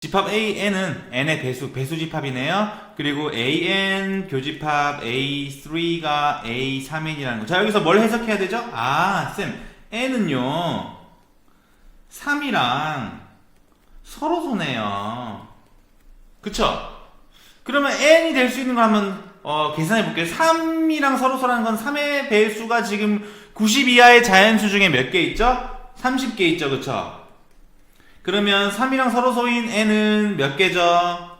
집합 AN은 n의 배수, 배수 집합이네요. 그리고 AN 교집합 A3가 A3N이라는 거. 자, 여기서 뭘 해석해야 되죠? 아, 쌤, n은요, 3이랑 서로 소네요. 그쵸? 그러면 n이 될 수 있는 거 한번 어, 계산해 볼게요. 3이랑 서로 소라는 건 3의 배수가 지금 90 이하의 자연수 중에 몇 개 있죠? 30개 있죠, 그쵸? 그러면 3이랑 서로 소인 n은 몇 개죠?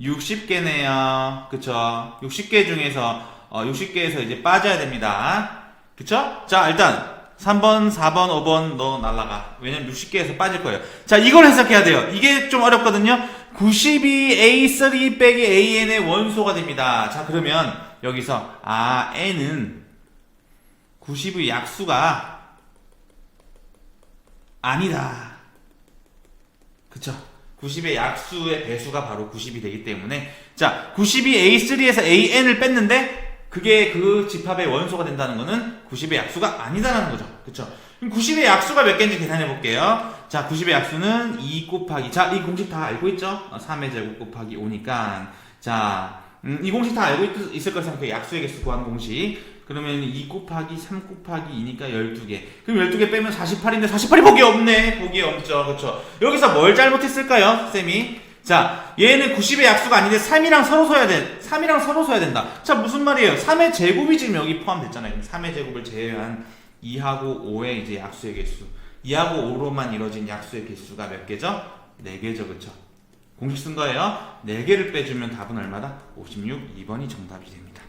60개네요. 그쵸? 60개 중에서, 어, 60개에서 이제 빠져야 됩니다. 그쵸? 자, 일단, 3번, 4번, 5번 너 날라가. 왜냐면 60개에서 빠질 거예요. 자, 이걸 해석해야 돼요. 이게 좀 어렵거든요. 92 A3 빼기 AN의 원소가 됩니다. 자, 그러면 여기서, 아, n은 90의 약수가 아니다. 그쵸. 90의 약수의 배수가 바로 90이 되기 때문에 자, 90이 A3에서 AN을 뺐는데 그게 그 집합의 원소가 된다는 거는 90의 약수가 아니다라는 거죠. 그쵸. 그럼 90의 약수가 몇 개인지 계산해 볼게요. 자, 90의 약수는 2 곱하기 자, 이 공식 다 알고 있죠? 어, 3의 제곱 곱하기 5니까 자, 음, 이 공식 다 알고 있, 있을 거라 생각해요. 약수의 개수 구하는 공식. 그러면 2 곱하기 3 곱하기 2니까 12개. 그럼 12개 빼면 48인데 48이 보기 없네. 보기 없죠. 그쵸? 여기서 뭘 잘못했을까요? 쌤이? 자, 얘는 90의 약수가 아닌데 3이랑 서로 서야 돼. 3이랑 서로 서야 된다. 자, 무슨 말이에요? 3의 제곱이 지금 여기 포함됐잖아요. 3의 제곱을 제외한 2하고 5의 이제 약수의 개수. 2하고 5로만 이루어진 약수의 개수가 몇 개죠? 4개죠. 그쵸? 공식 쓴 거예요. 4개를 빼주면 답은 얼마다? 56, 2번이 정답이 됩니다.